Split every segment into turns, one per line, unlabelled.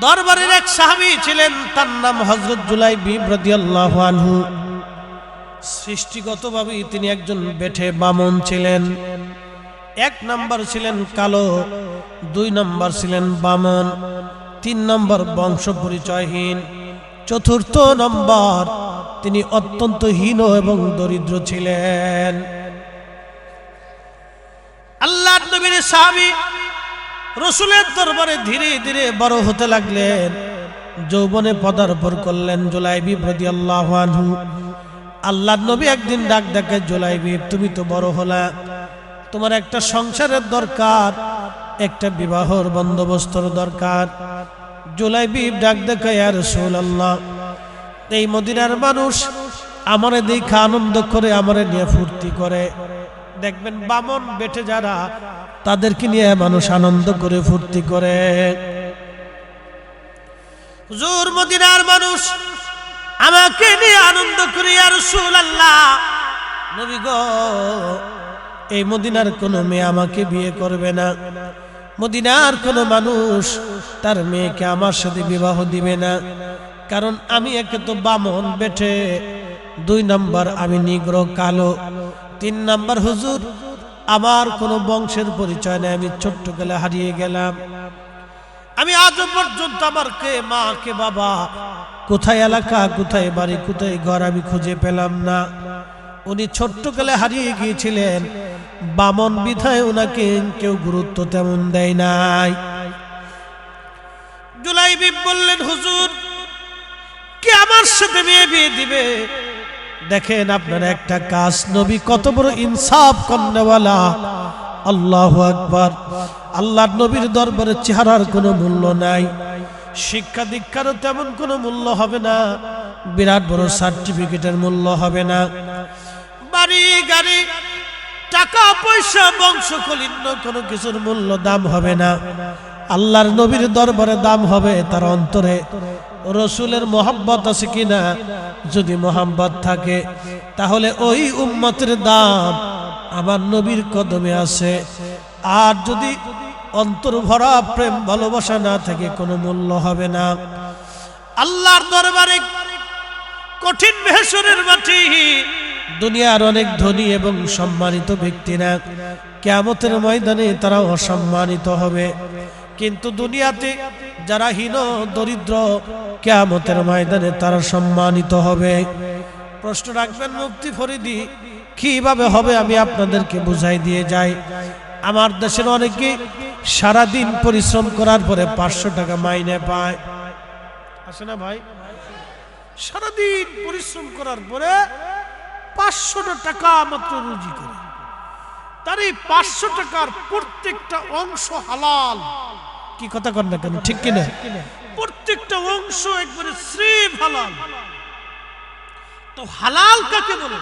দরবারের এক সাহাবী ছিলেন, তার নাম হজরত জুলাই বিব্রদিয়াল্লাহ আনহু। সৃষ্টিগতভাবে তিনি একজন বেঠে বামন ছিলেন। এক নাম্বার ছিলেন কালো, দুই নাম্বার ছিলেন বামন, তিন নম্বর বংশ পরিচয়হীন, চতুর্থ নম্বর তিনি অত্যন্ত হীন এবং দরিদ্র ছিলেন। আল্লাহ নবীর সাহাবী রসুলের দরবারে ধীরে ধীরে বড় হতে লাগলেন। যৌবনে পদার্পণ করলেন জুলাইবি প্রতি আল্লাহ আল্লাহ নবী একদিন ডাক ডাকে জুলাইবি তুমি তো বড় হলা। তোমার একটা সংসারের দরকার, একটা বিবাহর বন্দোবস্তর দরকার। জুলাইবি ডাক দেখে আর রসুল আল্লাহ এই মদিনার মানুষ আমারে দেখে আনন্দ করে, আমারে নিয়ে ফুর্তি করে। দেখবেন বামন বেটে যারা, তাদেরকে নিয়ে মানুষ আনন্দ করে, ফুর্তি করে। হুজুর, মদিনার মানুষ আমাকে নিয়ে আনন্দ করি আর আল্লাহ নবী গো, এই মদিনার কোনো মেয়ে আমাকে বিয়ে করবে না। মদিনার কোনো মানুষ তার মেয়েকে আমার সাথে বিবাহ দিবে না। কারণ আমি একে তো বামন বেঠে দুই নাম্বার আমি নিগ্রহ কালো। তিন নাম্বার হুজুর, আমার কোনো বংশের পরিচয় নেই, আমি ছোট্ট গেলে হারিয়ে গেলাম। আমি আজও পর্যন্ত আমার কে, মা কে, বাবা, কোথায় এলাকা, কোথায় বাড়ি, কোথায় ঘর, আমি খুঁজে পেলাম না। উনি ছোট্ট কালে হারিয়ে গিয়েছিলেন, বামন বিধায় ওনাকে কেউ গুরুত্ব তেমন দেয় নাই। জুলাই বিপ বললেন, হুজুর, কে আমার সাথে মেয়ে বিয়ে দিবে? দেখেন আপনার একটা কাজ, নবী কত বড় ইনসাফ কন্যাওয়ালা। আল্লাহ আকবার। আল্লাহ নবীর দরবারে চেহারার কোনো মূল্য নাই। শিক্ষা দীক্ষারও তেমন কোনো মূল্য হবে না। বিরাট বড় সার্টিফিকেটের মূল্য হবে না। বাড়ি, গাড়ি, টাকা, পয়সা বংশ কলিন্য কোনো কিছুর মূল্য দাম হবে না। আল্লাহর নবীর দরবারে দাম হবে তার অন্তরে। রসুলের মোহাব্বত আছে কিনা? যদি মোহাম্মত থাকে, তাহলে ওই উম্মতের দাম আমার নবীর কদমে আছে। আর যদি অন্তর ভরা প্রেম ভালোবাসা না থাকে, কোনো মূল্য হবে না। আল্লাহর দরবারে কঠিন মেহসরের মাটি, দুনিয়ার অনেক ধনী এবং সম্মানিত ব্যক্তিরা কেমতের ময়দানে তারা অসম্মানিত হবে। কিন্তু দুনিয়াতে যারা হীন, দরিদ্র কেমতের ময়দানে তারা সম্মানিত হবে। প্রশ্ন রাখবেন মুক্তি ফরিদি, কীভাবে হবে আমি আপনাদেরকে বুঝাই দিয়ে যাই। আমার দেশের অনেকে সারাদিন পরিশ্রম করার পরে পাঁচশো টাকা মাইনে পায়। আসে না ভাই? সারাদিন পরিশ্রম করার পরে পাঁচশো টাকা মাত্র রুজি করে। তার এই পাঁচশো টাকার প্রত্যেকটা অংশ হালাল। কি কথা কর না কেন? ঠিক কিনা? প্রত্যেকটা অংশ একবারে শ্রেম হালাল। তো হালাল কাকে বলে?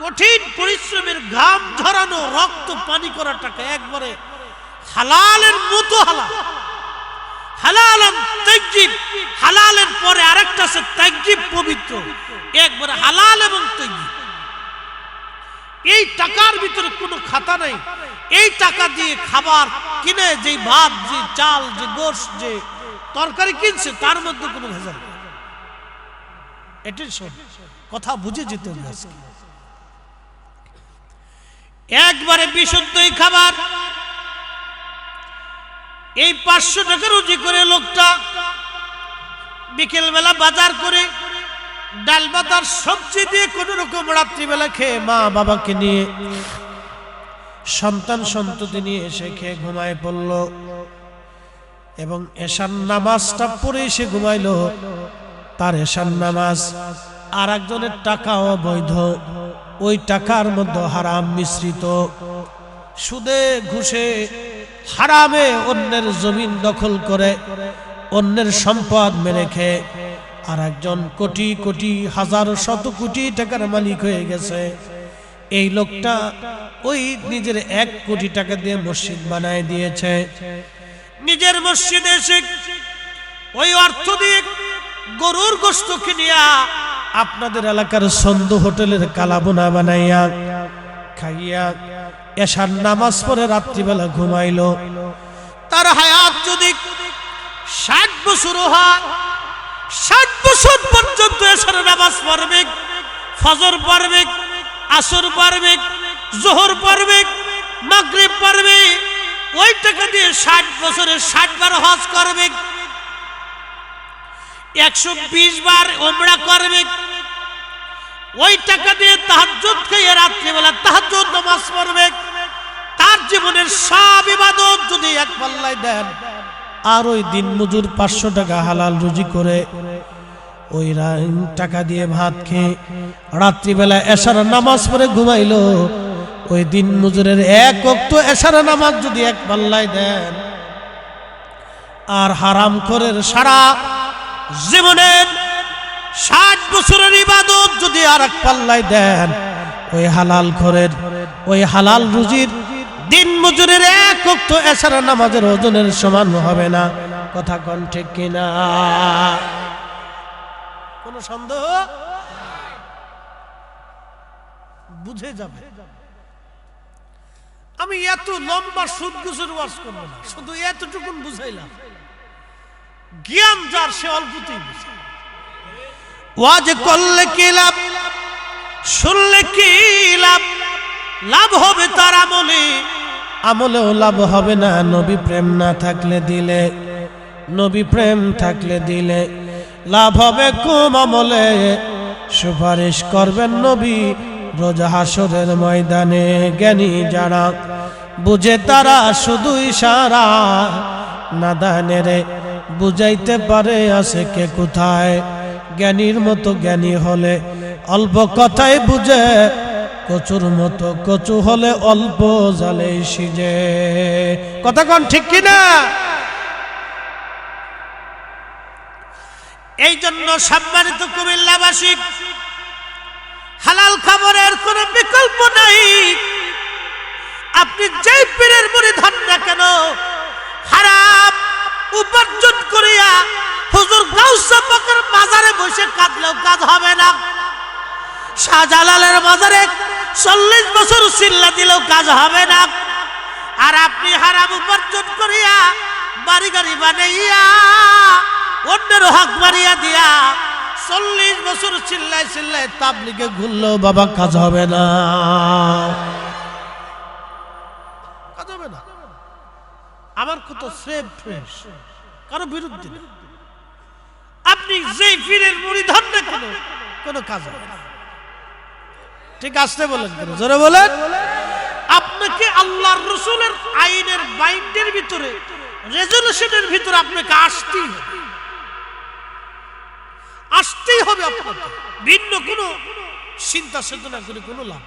কঠিন পরিশ্রমের ঘাম ঝরানো রক্ত পানি করা টাকা একবারে হালালের মতো হালাল। হালাল তাইজিব হালালের পরে আরেকটা আছে তাইজিব পবিত্র। একবারে হালাল এবং তাইজিব এই টাকার ভিতরে কোনো খাতা নাই এই টাকা দিয়ে খাবার কিনে যে ভাত, যে চাল, যে গোশ, যে তরকারি কিনছে, তার মধ্যে কোনো ভেজাল নেই। এটাই শোন, কথা বুঝে যেতে হবে একবারে বিশুদ্ধ এই খাবার, এই পাঁচশো টাকা রুজি করে লোকটা বিকেলবেলা বাজার করে ডাল বাতার সবজি দিয়ে কোন রকম রাত্রিবেলা খেয়ে মা বাবাকে নিয়ে, সন্তান সন্ততি নিয়ে এসে খেয়ে ঘুমায় পড়ল। এবং এশান নামাজটা পড়ে এসে ঘুমাইলো। তার এশান নামাজ আর একজনের টাকা অবৈধ। ওই টাকার মধ্যে হারাম মিশ্রিত। সুদে, ঘুষে, হারামে অন্যের জমিন দখল করে, অন্যের সম্পদ মেরে খেয়ে আর একজন কোটি কোটি, হাজার শত কোটি টাকার মালিক হয়ে গেছে। এই লোকটা ওই নিজের এক কোটি টাকা দিয়ে মসজিদ বানায় দিয়েছে। নিজের মসজিদে এসে ওই অর্থ দিয়ে গরুর গোস্ত কিনিয়া আপনাদের এলাকার সন্দ হোটেলের কালাবোনা বানাইয়া খাইয়া এসার নামাজ পড়ে রাত্রিবেলা ঘুমাইল। তার হায়াত যদি ষাট বছর হয় ষাট বছর পর্যন্ত এসার নামাজ পড়বে, ফজর পড়বে, আসর পড়বে, জোহর পড়বে, মাগরিব পড়বে ওই টাকা দিয়ে ষাট বছরের ষাট বার হজ করবে, একশো বিশ বার ওমরা করবে ওই টাকা দিয়ে তাহাজ্জুদ খেয়ে রাত্রিবেলা তাহাজ্জুদ নামাজ পড়বে, তার জীবনের সব ইবাদত যদি এক পাল্লায় দেন আর ওই দিন মজুর পাঁচশো টাকা হালাল রুজি করে ওই টাকা দিয়ে ভাত খেয়ে রাত্রিবেলা এশার নামাজ পড়ে ঘুমাইলো। ওই দিন মজুরের এক অক্ত এশার নামাজ যদি এক পাল্লায় দেন, আর হারাম করের সারা জীবনের ষাট বছরের ইবাদত যদি আর এক পাল্লায় দেন, ওই হালাল খরের ওই হালাল রুজির দিন মজুরের এক অক্ত এছাড়া নামাজের ওজনের সমান হবে না। কথা কন ঠিক কিনা? কোন সন্দেহ? বুঝে যাবে। আমি এত লম্বা সুদ গুজের ওয়াজ করব না, শুধু এতটুকুন বুঝাইলাম। জ্ঞান যার, সে অল্পতেই বুঝে। ওয়াজ করলে কি লাভ? শুনলে কি লাভ? লাভ হবে তার আমলে। আমলেও লাভ হবে না। নবী প্রেম না থাকলে দিলে, নবী প্রেম থাকলে দিলে লাভ হবে কম আমলে। সুপারিশ করবেন নবী রোজা হাসরের ময়দানে। জ্ঞানী যারা বুঝে তারা শুধুই সারা। নাদানেরে বুঝাইতে পারে আছে কে কোথায়। জ্ঞানীর মতো জ্ঞানী হলে অল্প কথাই বুঝে কচুর মতো কচু হলে অল্প জালে সিজে। কথা কন, ঠিক কিনা? এই জন্য সম্মানিত কুমিল্লাবাসী, হালাল খাবারের কোনো বিকল্প নাই। আপনি যেই পীরের মুড়ি ধন না কেন, হারাম উপার্জন করিয়া হুজুর গাউসা পাকের বাজারে বসে কাঁদলেও কাজ হবে না। শাহজালালের বাজারে চল্লিশ বছর চিল্লা দিলেও কাজ হবে না। আর আপনি হারাম উপার্জন করিয়া, বাড়ি গাড়ি বানাইয়া, অন্যের হক মারিয়া দিয়া চল্লিশ বছর চিল্লাই চিল্লাই তাবলিকে ঘুরলো বাবা কাজ হবে না। কাজ হবে না। আমার কত সেফ ফ্রেশ, কারও বিরুদ্ধে আপনি যে পীরের মুড়ি ধন না কেন কোনো কাজ হবে না। ঠিক আসতে বলেন জোরে বলেন। আপনাকে আল্লাহর রসুলের আইনের বাইন্ডের ভিতরে রেজলিউশনের ভিতরে আপনাকে আসতেই হবে। আসতেই হবে আপনাকে। ভিন্ন কোনো চিন্তা চেতনা করে কোনো লাভ।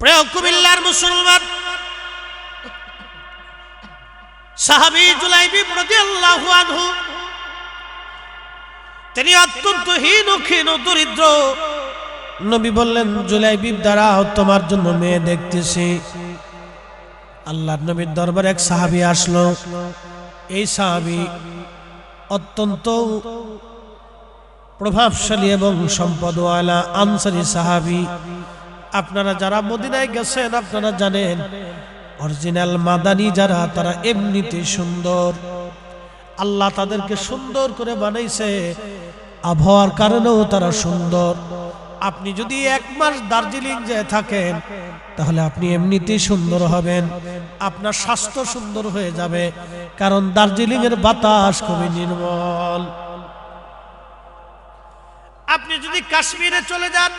প্রিয় কুমিল্লার মুসলমান, সাহাবি জুলাইবি রাদিয়াল্লাহু আনহু তিনি অত্যন্ত হীন ক্ষীণ দরিদ্র। নবী বললেন, জুলাইবিব দ্বারা তোমার জন্য মেয়ে দেখতেছি। আল্লাহ নবীর দরবারে এক সাহাবী আসলো। এই সাহাবি অত্যন্ত প্রভাবশালী এবং সম্পদওয়ালা, আনসারি সাহাবী। আপনারা যারা মদিনায় গেছেন, আপনারা জানেন, অরিজিনাল মাদানি যারা, তারা এমনিতে সুন্দর। আল্লাহ তাদেরকে সুন্দর করে বানাইছে। আবহাওয়ার কারণেও তারা সুন্দর। আপনি যদি এক মাস দার্জিলিং যে থাকেন, তাহলে আপনি এমনিতেই সুন্দর হবেন। আপনার স্বাস্থ্য সুন্দর হয়ে যাবে, কারণ দার্জিলিং এর বাতাস খুবই নির্মল। আপনি যদি কাশ্মীরে চলে যান,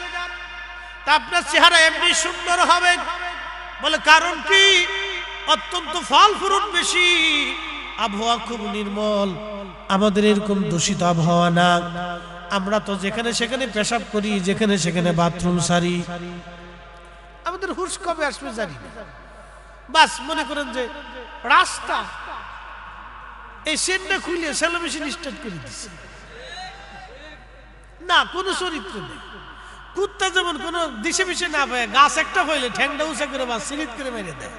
তা আপনার চেহারা এমনি সুন্দর হবে। বলে কারণ কি? অত্যন্ত ফল ফুরুট বেশি। আবহাওয়া খুব নির্মল। আমাদের এরকম দূষিত আবহাওয়া না। আমরা তো যেখানে সেখানে পেশাব করি, যেখানে সেখানে বাথরুম সারি। আমাদের হুশ কবে আসবে জানি না। বাস, মনে করেন যে রাস্তা এই সেনটা খুলে সেলো মেশিন স্টার্ট করে দিচ্ছে না, কোনো চরিত্র নেই। কুত্তা যেমন কোনো দিশে মিশে না পায়, গাছ একটা হইলে ঠ্যাংটা উঁচা করে বা সিরিত করে মেরে দেয়।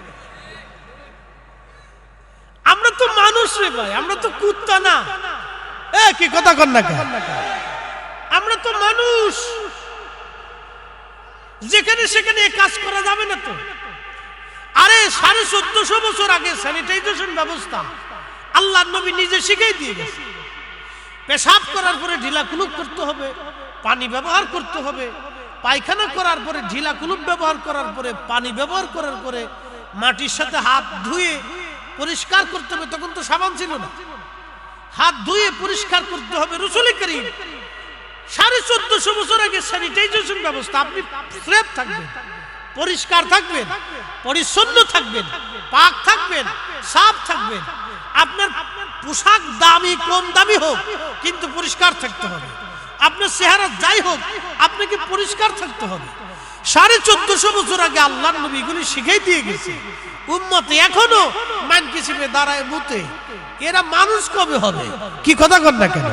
আমরা তো মানুষ রে ভাই আমরা তো কুত্তা না। এ কি কথা কর না? আমরা তো মানুষ। যেখানে সেখানে কাজ করা যাবে না তো। আরে সাড়ে চোদ্দশো বছর আগে স্যানিটাইজেশন ব্যবস্থা আল্লাহ নবী নিজে শিখেই দিয়ে গেছে। পেশাব করার পরে ঢিলা কুলুপ করতে হবে পানি ব্যবহার করতে হবে পায়খানা করার পরে ঢিলা কুলুপ ব্যবহার করার পরে পানি ব্যবহার করার পরে মাটির সাথে হাত ধুয়ে পরিষ্কার করতে হবে, তখন তো সাবান ছিল না। হাত ধুয়ে পরিষ্কার করতে হবে রসুলি করিম। সাড়ে চোদ্দশো বছর আগে স্যানিটাইজেশন ব্যবস্থা, আপনি স্রেফ থাকবেন, পরিষ্কার থাকবেন, পরিচ্ছন্ন থাকবেন, পাক থাকবেন, সাফ থাকবেন। আপনার পোশাক দামি, কম দামি হোক, কিন্তু পরিষ্কার থাকতে হবে। আপনার চেহারা যাই হোক, আপনাকে পরিষ্কার থাকতে হবে। সাড়ে চোদ্দশো বছর আগে আল্লাহ নবী এগুলি শিখাই দিয়ে গেছে। উম্মতে এখনও মান কিসিমে দাঁড়ায় মুতে। এরা মানুষ কবে হবে? কি কথা কর না কেন?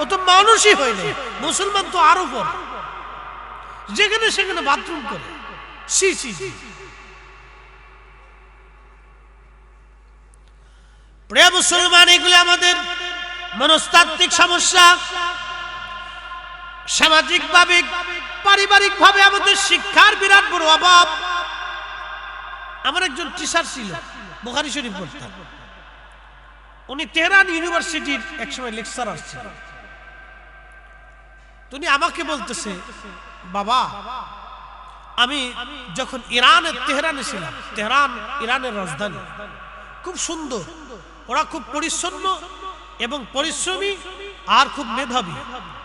ও তো মানুষই হয়নি মুসলমান তো আরও পর যেখানে সেখানে বাথরুম করে। সি সি। প্রিয় মুসলমান, এগুলি আমাদের মনস্তাত্ত্বিক সমস্যা। সামাজিক ভাবে পারিবারিক ভাবে আমাদের শিক্ষার বিরাট বড় অভাব। আমার একজন টিচার ছিল, বুখারি শরীফ পড়তেন। উনি তেহরান ইউনিভার্সিটির একসময় লেকচারার ছিলেন। উনি আমাকে বলতেছে, বাবা, আমি যখন ইরানের তেহরানে ছিলাম, তেহরান ইরানের রাজধানী। খুব সুন্দর, ওরা খুব পরিচ্ছন্ন এবং পরিশ্রমী আর খুব মেধাবী।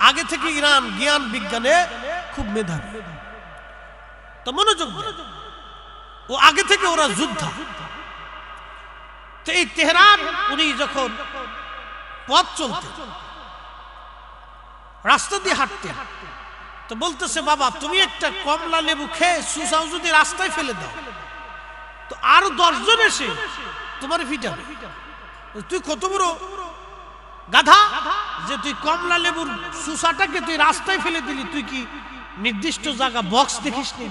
আগে থেকে ইরান জ্ঞান বিজ্ঞানে খুব মেধাবী। তো মনোযোগ ও আগে থেকে ওরা যোদ্ধা। তো এই তেহরান, উনি যখন পথ চলতে রাস্তা দিয়ে হাঁটতে তো বলতেছে, বাবা, তুমি একটা কমলা লেবু খেয়ে সুসাও যদি রাস্তায় ফেলে দাও, তো আরও দশজন এসে তোমার ফিটাবে। তুই কত বড় গাধা, যে তুই কমলা লেবুর সুসাটাকে তুই রাস্তায় ফেলে দিলি, তুই কি নির্দিষ্ট জায়গা বক্স দেখিস নি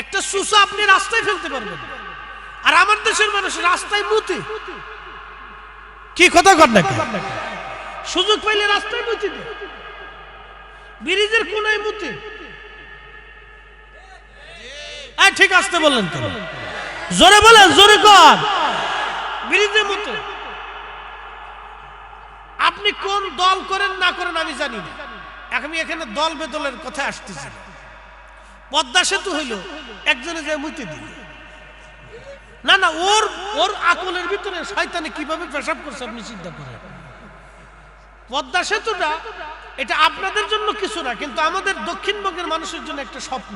একটা সুসা আপনি রাস্তায় ফেলতে পারবেন। আর আমার দেশের মানুষ রাস্তায় মুতে। কি কথা কর না? সুযোগ পাইলে রাস্তায় মুতে দে। ব্রিজের কোনায় মুতে। ঠিক আসতে বললেন তো। জোরে বলেন, জোরে কর। ব্রিজে মুতে। আপনি কোন দল করেন না করেন আমি জানি না। আমি এখানে দল বেদলের কথা আসতেছি। পদ্মা সেতু হইল, একজনে যে মুতে দিল। না না, ওর ওর আকলের ভিতরে শয়তানে কীভাবে পেশাব করছে আপনি চিন্তা করেন। পদ্মা সেতুটা, এটা আপনাদের জন্য কিছু না, কিন্তু আমাদের দক্ষিণবঙ্গের মানুষের জন্য একটা স্বপ্ন।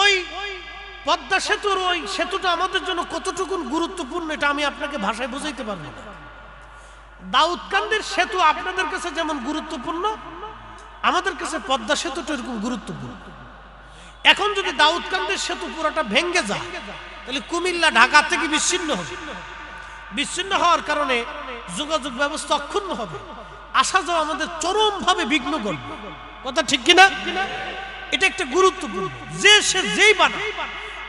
ওই পদ্মা সেতুর ওই সেতুটা আমাদের জন্য কতটুকু গুরুত্বপূর্ণ, এটা আমি আপনাকে ভাষায় বোঝাইতে পারব না। দাউদকান্দের সেতু আপনাদের কাছে যেমন গুরুত্বপূর্ণ, আমাদের কাছে পদ্মা সেতুটা এরকম গুরুত্বপূর্ণ। এখন যদি দাউদকান্দের সেতু পুরোটা ভেঙ্গে যায়, তাহলে কুমিল্লা ঢাকা থেকে বিচ্ছিন্ন হবে। বিচ্ছিন্ন হওয়ার কারণে যোগাযোগ ব্যবস্থা অক্ষুণ্ণ হবে। আসা যাওয়া আমাদের চরম ভাবে বিঘ্ন ঘটবে কথা ঠিক কিনা? এটা একটা গুরুত্বপূর্ণ। যে সে যেই বানায়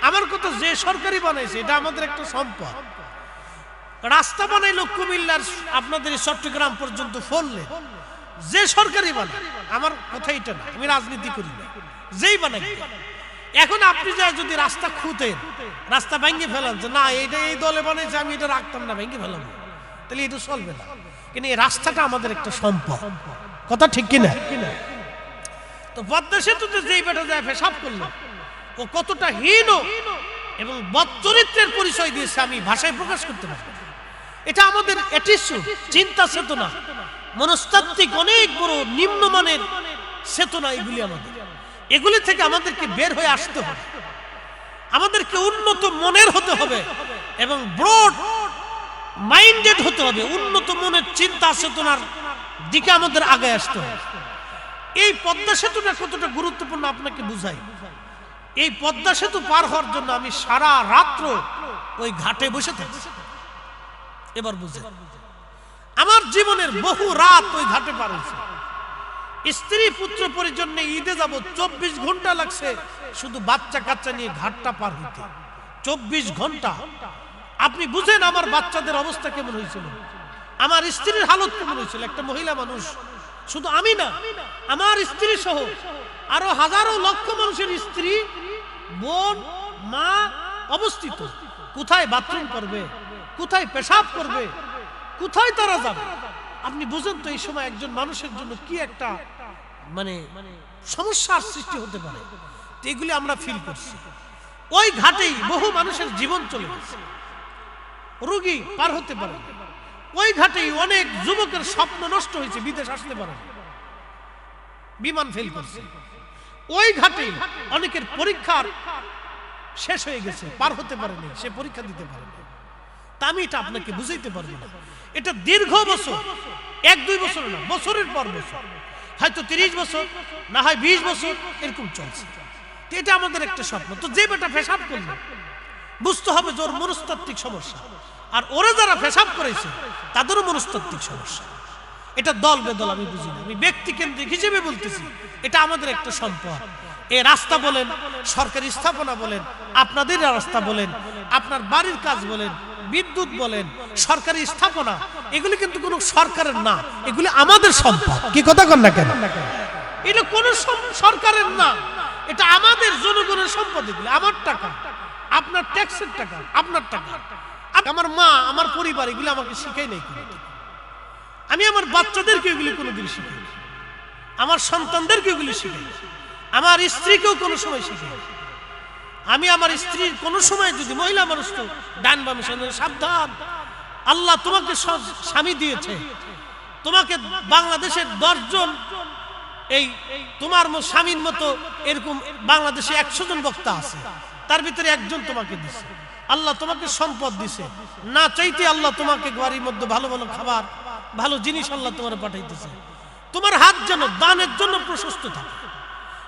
আমার কথা যে সরকারি বানাইছে, এটা আমাদের একটা সম্পদ। রাস্তা বানাইলো কুমিল্লার আপনাদের চট্টগ্রাম পর্যন্ত ফললে যে সরকারি বানায় আমার কথা এটা না, আমি রাজনীতি করি না। যেই বানাই এখন আপনি যা যদি রাস্তা খুঁতেন, রাস্তা ভেঙে ফেলান যে, না, এইটা এই দলে বানাইছে, আমি এটা রাখতাম না, ভেঙে ফেলাবো তাহলে এটা চলবে না। কিন্তু এই রাস্তাটা আমাদের একটা সম্পদ। কথা ঠিক কিনা? তো পদ্মা সেতুতে যেই বেটা যায় পেশাব করল, ও কতটা হীন এবং বদচরিত্রের পরিচয় দিয়েছে আমি ভাষায় প্রকাশ করতে পারি না। এটা আমাদের চিন্তা চেতনা মনস্তাত্ত্বিক অনেক বড় নিম্নমানের চেতনা এগুলি আমাদের। এগুলি থেকে আমাদেরকে বের হয়ে আসতে হবে। আমাদেরকে উন্নত মনের হতে হবে এবং ব্রড মাইন্ডেড হতে হবে। উন্নত মনের চিন্তা চেতনার দিকে আমাদের আগে আসতে হবে। এই পদ্মা সেতুটা কতটা গুরুত্বপূর্ণ আপনাকে বুঝাই। এই পদ্মা সেতু পার হওয়ার জন্য আমি সারা রাত্র ওই ঘাটে বসে থাকি। এবার বুঝে। আমার জীবনের বহু রাত ওই ঘাটে পার হয়েছে। স্ত্রী পুত্র পরিজন নিয়ে ঈদে যাব চব্বিশ ঘণ্টা লাগছে শুধু বাচ্চা কাচ্চা নিয়ে ঘাটটা পার হইতে। চব্বিশ ঘণ্টা। আপনি বুঝেন আমার বাচ্চাদের অবস্থা কেমন হয়েছিল? আমার স্ত্রীর হালত কেমন হয়েছিল? একটা মহিলা মানুষ। শুধু আমি না, আমার স্ত্রী সহ আরও হাজারো লক্ষ মানুষের স্ত্রী, বোন, মা অবস্থিত। কোথায় বাথরুম করবে? কোথায় পেশাব করবে? কোথায় তারা যাবে? আপনি বুঝেন তো এই সময় একজন মানুষের জন্য কি একটা মানে সমস্যার সৃষ্টি হতে পারে। এগুলি আমরা ফিল করছি। ওই ঘাটেই বহু মানুষের জীবন চলে গেছে। রোগী পার হতে পারে ওই ঘাটেই অনেক যুবকের স্বপ্ন নষ্ট হয়েছে, বিদেশ আসতে পারে বিমান ফেল করছে। ওই ঘাটেই অনেকের পরীক্ষার শেষ হয়ে গেছে, পার হতে পারেনি, সে পরীক্ষা দিতে পারেনি তা আমি এটা আপনাকে বুঝাইতে পারব না। এটা দীর্ঘ বছর এক দুই বছর না বছরের পর বছর। হয়তো তিরিশ বছর না হয় বিশ বছর এরকম চলছে। তো এটা আমাদের একটা স্বপ্ন। তো যে বেটা পেশাব করল বুঝতে হবে যে ওর মনস্তাত্ত্বিক সমস্যা। আর ওরা যারা পেশাব করেছে তাদেরও মনস্তাত্ত্বিক সমস্যা। এটা দল বেদল আমি বুঝি না। আমি ব্যক্তি কেন্দ্রিক হিসেবে বলতেছি। এটা আমাদের একটা সম্পদ। এ রাস্তা বলেন সরকারি স্থাপনা বলেন আপনাদের রাস্তা বলেন আপনার বাড়ির কাজ বলেন বিদ্যুৎ বলেন, সরকারি স্থাপনা, এগুলি কিন্তু কোনো সরকারের না, এগুলি আমাদের সম্পদ। কি কথা কন না কেন? এটা কোনো সরকারের না, এটা আমাদের জনগণের সম্পদ এগুলি, আমার টাকা, আপনার ট্যাক্সের টাকা, আপনার টাকা। আমার মা, আমার পরিবার এগুলি আমাকে শিখাই নাই আমি আমার বাচ্চাদেরকে এগুলি কোনোদিন শিখাই আমার সন্তানদেরকে এগুলি শিখাই। আমার স্ত্রীকেও কোনো সময় শিখাই। আমি আমার স্ত্রীর কোনো সময় যদি মহিলা মানুষ তো ডান বামে সাবধান। আল্লাহ তোমাকে স্বামী দিয়েছে। তোমাকে বাংলাদেশের দশজন এই তোমার স্বামীর মতো এরকম বাংলাদেশে একশো জন বক্তা আছে। তার ভিতরে একজন তোমাকে দিছে। আল্লাহ তোমাকে সম্পদ দিছে। না চাইতে আল্লাহ তোমাকে বাড়ির মধ্যে ভালো ভালো খাবার, ভালো জিনিস আল্লাহ তোমার পাঠাইতেছে। তোমার হাত যেন দানের জন্য প্রশস্ত থাকে।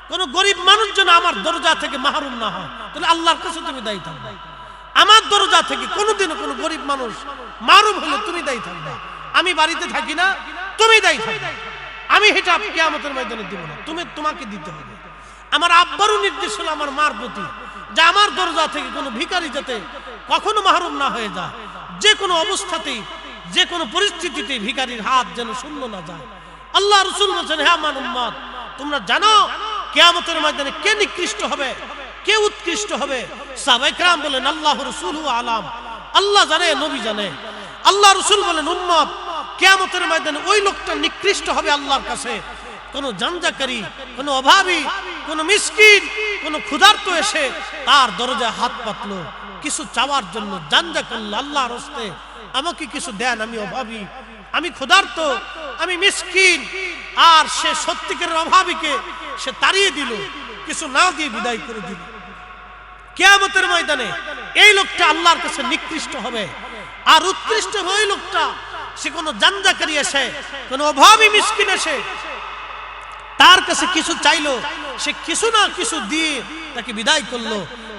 কোন গরিব মানুষ যেন আমার দরজা থেকে মাহরুম না হয়, তাহলে আল্লাহর কাছে তুমি দায়ী থাকবে। আমার দরজা থেকে কোনোদিনও কোনো গরিব মানুষ মাহরুম হলে তুমি দায়ী থাকবে। আমি বাড়িতে থাকি না, তুমি দায়ী থাকবে। আমি এটা কেয়ামতের ময়দানে দিব না, তুমি তোমাকে দিতে হবে। আমার আব্বারও নির্দেশ হলো আমার মার প্রতি যে আমার দরজা থেকে কোনো ভিখারি যাতে কখনো মাহরুম না হয়ে যায়, যে কোনো অবস্থাতেই, যে কোনো পরিস্থিতিতে ভিখারির হাত যেন শূন্য না যায়। আল্লাহ রসুল বলছেন হ্যাঁ মান উম্মত, তোমরা জানো কেয়ামতের ময়দানে কে নিকৃষ্ট হবে? কে উৎকৃষ্ট হবে? সাবেকরাম বলেন, আল্লাহ রসুল আলাম। আল্লাহ জানে, নবী জানে। আল্লাহ রসুল বলেন, উম্মত, কেয়ামতের ময়দানে ওই লোকটা নিকৃষ্ট হবে আল্লাহর কাছে। কোন জানজাকারী কোন অভাবী, কোন মিসকিন, কোন ক্ষুধার্ত এসে তার দরজায় হাত পাতলো। কিছু চাওয়ার জন্য জানজা করল আল্লাহর হস্তে। আমাকে কিছু দেন, আমি অভাবী, আমি ক্ষুধার্ত, আমি মিসকিন। আর সে সত্যিকারের অভাবীকে সে তাড়িয়ে দিল, কিছু না দিয়ে বিদায় করে দিল। কেয়ামতের ময়দানে এই লোকটা আল্লাহর কাছে নিকৃষ্ট হবে। আর উৎকৃষ্ট ওই লোকটা, সে কোনো জানজাকারী এসে, কোনো অভাবী মিসকিন এসে তার কাছে কিছু চাইলো, সে কিছু না কিছু দিয়ে তাকে বিদায় করল।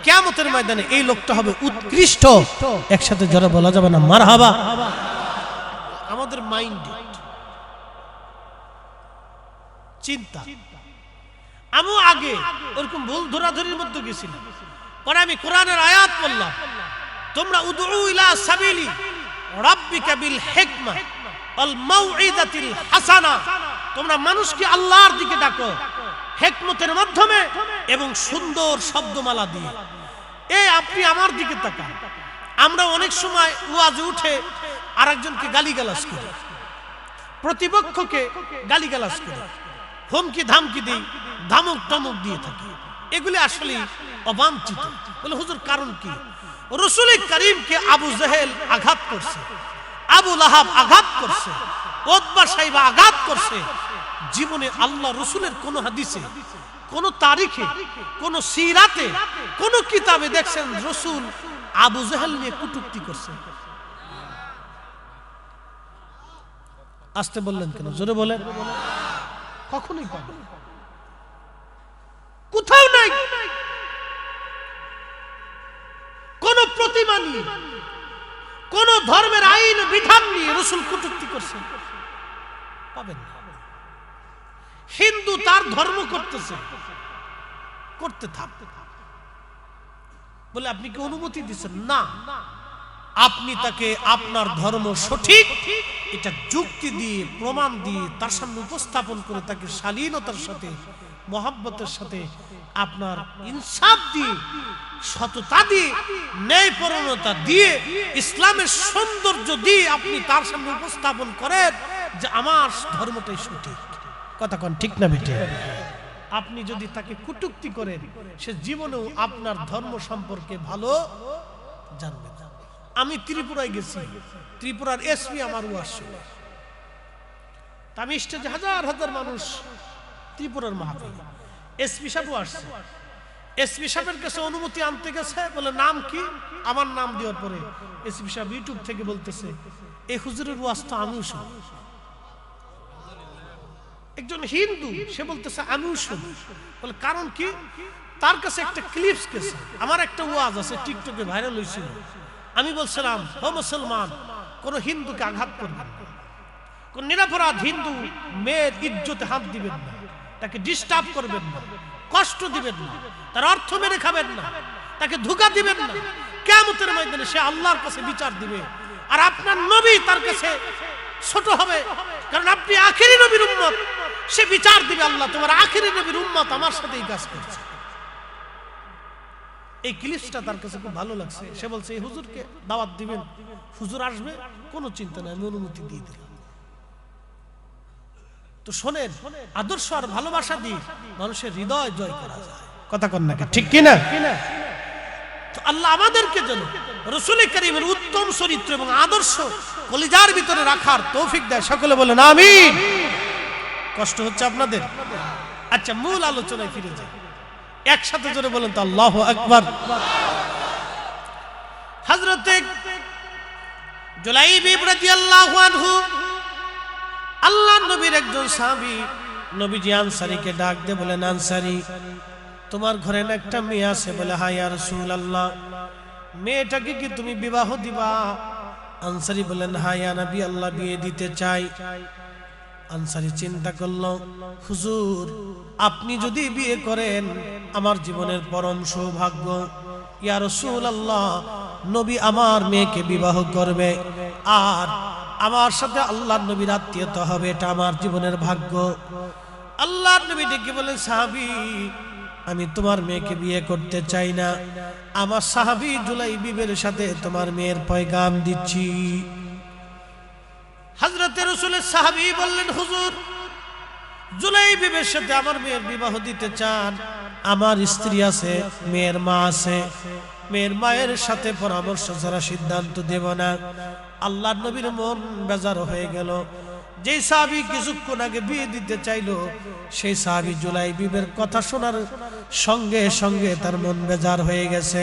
কেয়ামতের ময়দানে এই লোকটা হবে উৎকৃষ্ট। একসাথে যারা বলা যাবে না মার হাবা আমাদের মাইন্ড, চিন্তা। আমিও আগে ওরকম ভুল ধরাধরির মধ্যে গেছিলাম। পরে আমি কোরআনের আয়াত পড়লাম। তোমরা উদউ ইলা সাবিলি রাব্বিকা বিল হিকমা ওয়াল মাউইদাতিল তোমরা মানুষকে আল্লাহর দিকে ডাকো, হিকমতের মাধ্যমে এবং সুন্দর শব্দমালা দিয়ে। এই আপনি আমার দিকে তাকান। আমরা অনেক সময় ওয়াজে উঠে আরেকজনকে গালিগালাজ করি। প্রতিপক্ষকে গালিগালাজ করি। হুমকি ধামকি দিই। ধামক টমক দিয়ে থাকি। এগুলি আসলে অবাঞ্ছিত। বলে, হুজুর, কারণ কি? রসুল করিমকে আবু জাহেল আঘাত করছে, আবু লাহাব আঘাত করছে ওদবা সাহেবা আঘাত করছে। জীবনে আল্লাহ রসুলের কোন হাদিসে, কোন তারিখে, কোন সিরাতে, কোন কিতাবে দেখছেন রসুল আবু জাহেল নিয়ে কুটুক্তি করছে। আসতে বললেন কেন? জোরে বলেন। কখনোই পাবেন। কোথাও নাই। কোন প্রতিমা নিয়ে কোন ধর্মের আইন বিধান নিয়ে রসুল কটূক্তি করছেন পাবেন হিন্দু তার ধর্ম করতেছে। করতে থাক। বলে আপনি কি অনুমতি দিচ্ছেন? না। আপনি তাকে আপনার ধর্ম সঠিক, এটা যুক্তি দিয়ে, প্রমাণ দিয়ে, তার সামনে উপস্থাপন করে তাকে শালীনতার সাথে মহাব্বতের সাথে আপনার ইনসাফ দিয়ে, সততা দিয়ে, ন্যায়পরণতা দিয়ে, ইসলামের সৌন্দর্য দিয়ে আপনি তার সামনে উপস্থাপন করেন যে আমার ধর্মটাই সঠিক। কথা কন, ঠিক না বেটে আপনি যদি তাকে কুটুক্তি করেন, সে জীবনেও আপনার ধর্ম সম্পর্কে ভালো জানবে না। আমি ত্রিপুরায় গেছি, ত্রিপুরার এসপি আমার ওয়াস আমি হাজার হাজার মানুষ ত্রিপুরার মাহফিল এসপি সাহেবও আসছে। এসপি সাহেবের কাছে অনুমতি আনতে গেছে, বলে নাম কি? আমার নাম দেওয়ার পরে এসপি সাহেব ইউটিউব থেকে বলতেছে এই হুজুরের ওয়াজ তো আমিও শুনি। একজন হিন্দু, সে বলতেছে, আমিও শুনি। বলে, কারণ কি? তার কাছে একটা ক্লিপস গেছে। আমার একটা ওয়াজ আছে, টিকটকে ভাইরাল হয়েছিল। আমি বলছিলাম, হ মুসলমান, কোন হিন্দুকে আঘাত করবেন কোন নিরাপরাধ হিন্দু মেয়ের ইজ্জতে হাত দিবেন না। তাকে ডিস্টার্ব করবেন না, কষ্ট দিবেন না, তার অর্থ মেরে খাবেন না, তাকে ধোকা দিবেন না। কেমতের ময়দানে সে আল্লাহর কাছে বিচার দিবে। আর আপনার নবী তার কাছে ছোট হবে, কারণ আপনি আখেরি নবীর উম্মত। সে বিচার দিবে আল্লাহ, তোমার আখেরি নবীর উম্মত আমার সাথে এই কাজ করছে। এই ক্লিপসটা তার কাছে খুব ভালো লাগছে। সে বলছে, এই হুজুরকে দাওয়াত দিবেন। হুজুর আসবে, কোনো চিন্তা নাই, আমি অনুমতি দিয়ে দিলাম। তো শোনেন আদর্শ আর ভালোবাসা দিয়ে মানুষের হৃদয় জয় করা যায়। কথা কন নাকি ঠিক কিনা? তো আল্লাহ আমাদেরকে যেন রসুল করিমের উত্তম চরিত্র এবং আদর্শ কলিজার ভিতরে রাখার তৌফিক দেয়। সকলে বলেন আমি কষ্ট হচ্ছে আপনাদের? আচ্ছা মূল আলোচনায় ফিরে যাই। একসাথে জোরে বলেন তো আল্লাহ আকবার। হজরতে জুলাইব রাদিয়াল্লাহু আনহু আল্লাহ নবীর একজন সাহাবী নবীজি আনসারিকে ডাক দিয়ে বলেন, আনসারি, তোমার ঘরে না একটা মেয়ে আছে? বলে হাই আর আল্লাহ মেয়েটাকে কি তুমি বিবাহ দিবা? আনসারি বলেন হাই নবী, আল্লাহ বিয়ে দিতে চাই। আনসারি চিন্তা করল, হুজুর, আপনি যদি বিয়ে করেন, আমার জীবনের পরম সৌভাগ্য, ইয়া রসুল আল্লাহ নবী আমার মেয়েকে বিবাহ করবে, আর আমার সাথে আল্লাহ নবীর আত্মীয়তা হবে, এটা আমার জীবনের ভাগ্য। আল্লাহ নবী ডেকে বলে, সাহাবি, আমি তোমার মেয়েকে বিয়ে করতে চাই না। আমার সাহাবি জুলাই বিবের সাথে তোমার মেয়ের পয়গাম দিচ্ছি। হজরতের রসুলের সাহাবি বললেন, হুজুর, জুলাই বিবের সাথে আমার মেয়ের বিবাহ দিতে চান। আমার স্ত্রী আছে, মেয়ের মা আছে। মেয়ের মায়ের সাথে পরামর্শ ছাড়া সিদ্ধান্ত দেব না। আল্লাহ নবীর মন বেজার হয়ে গেল। যেই সাহাবি কিছুক্ষণ আগে বিয়ে দিতে চাইল, সেই সাহাবি জুলাই বিবের কথা শোনার সঙ্গে সঙ্গে তার মন বেজার হয়ে গেছে।